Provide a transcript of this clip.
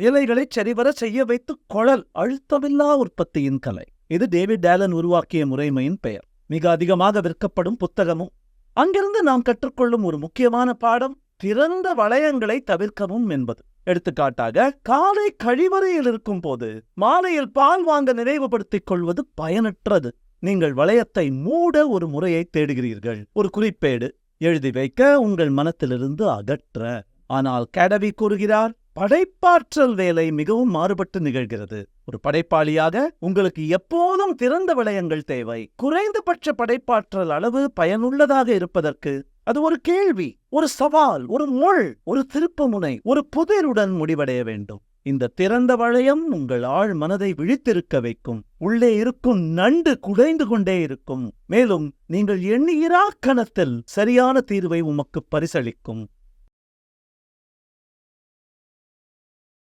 வேலைகளை சரிவர செய்ய வைத்து குழல் அழுத்தமில்லா உற்பத்தியின் கலை. இது டேவிட் டேலன் உருவாக்கிய முறைமையின் பெயர். மிக அதிகமாக விற்கப்படும் புத்தகமும் அங்கிருந்து நாம் கற்றுக்கொள்ளும் ஒரு முக்கியமான பாடம் திறந்த வளையங்களை தவிர்க்கவும் என்பது. எடுத்துக்காட்டாக காலை கழிவறையில் இருக்கும் போது மாலையில் பால் வாங்க நினைவுபடுத்திக் கொள்வது பயனற்றது. நீங்கள் வளையத்தை மூட ஒரு முறையை தேடுகிறீர்கள். ஒரு குறிப்பேடு எழுதி வைக்க உங்கள் மனத்திலிருந்து அகற்ற. ஆனால் கேடவி கூறுகிறார் படைப்பாற்றல் வேலை மிகவும் மாறுபட்டு நிகழ்கிறது. ஒரு படைப்பாளியாக உங்களுக்கு எப்போதும் திறந்த வளையங்கள் தேவை. குறைந்தபட்ச படைப்பாற்றல் அளவு பயனுள்ளதாக இருப்பதற்கு அது ஒரு கேள்வி ஒரு சவால் ஒரு முள் ஒரு திருப்புமுனை ஒரு புதிருடன் முடிவடைய வேண்டும். இந்த திறந்த வளையம் உங்கள் ஆழ் மனதை விழித்திருக்க வைக்கும். உள்ளே இருக்கும் நண்டு குடைந்து கொண்டே இருக்கும். மேலும் நீங்கள் எண்ணுகிறா கணத்தில் சரியான தீர்வை உமக்கு பரிசளிக்கும்.